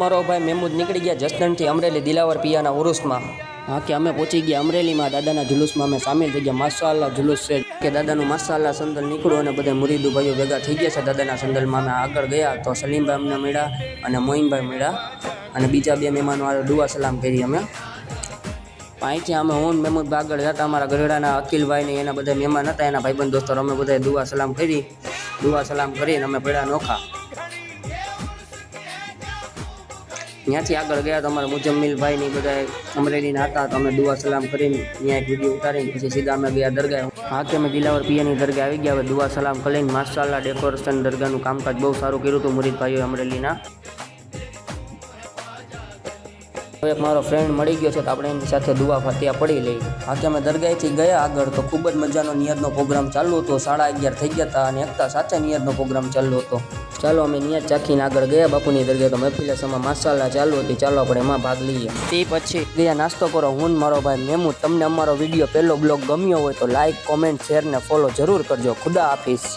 મારો ભાઈ મહેમૂદ નીકળી ગયા જસદણથી અમરેલી દિલાવર પિયાના ઉરુસમાં. હા, કે અમે પહોંચી ગયા અમરેલીમાં. દાદાના જુલુસમાં અમે સામેલ થઈ ગયા. માસાલ્લા જુલુસ છે. કે દાદાનું માસાલ્લા સંદલ નીકળ્યું અને બધા મુરીદુ ભાઈઓ ભેગા થઈ ગયા છે. દાદાના સંદલમાં અમે આગળ ગયા તો સલીમભાઈ અમને મળ્યા અને મોઇનભાઈ મળ્યા અને બીજા બે મહેમાનો આ દુઆ સલામ કરી અમે. અહીંથી અમે હું મહેમૂદ આગળ જતા. અમારા ગઢડાના અકિલભાઈ ને એના બધા મહેમાન હતા. એના ભાઈબંધ દોસ્તો, અમે બધા દુઆ સલામ કરી. દુઆ સલામ કરીને અમે પડ્યા નોખા. ત્યાંથી આગળ ગયા તો અમારા મુજમ્મિલભાઈ ને બધા અમરેલીના હતા તો અમે દુઆ સલામ કરીને ત્યાં એક વીડિયો ઉતારીને પછી સીધા અમે ગયા દરગાહ. હા, કે અમે દિલાવર પિયાની દરગાહ આવી ગયા, હવે દુઆ સલામ કરીને માશાલ્લાહ ડેકોરેશન દરગાહનું કામકાજ બહુ સારું કર્યું હતું મુરીદભાઈઓ અમરેલીના. એક મારો ફ્રેન્ડ મળી ગયો છે તો આપણે એની સાથે દુવા ફાતિયા પડી લઈ કે અમે દરગાહથી ગયા આગળ તો ખૂબ જ મજાનો નિયતનો પ્રોગ્રામ ચાલુ હતો. સાડા અગિયાર થઈ ગયા હતા અને એકતા સાચા નિયતનો પ્રોગ્રામ ચાલુ હતો. ચાલો અમે નિયત ચાખીને આગળ ગયા. બાપુની દરગાહ તો મહેફિલે સમા માસાલા ચાલુ હતી. ચાલો આપણે એમાં ભાગ લઈએ. તે પછી ગયા નાસ્તો કરો. હું મારો ભાઈ મેમુ. તમને અમારો વીડિયો પહેલો બ્લોગ ગમ્યો હોય તો લાઈક કોમેન્ટ શેર ને ફોલો જરૂર કરજો. ખુદા હાફિઝ.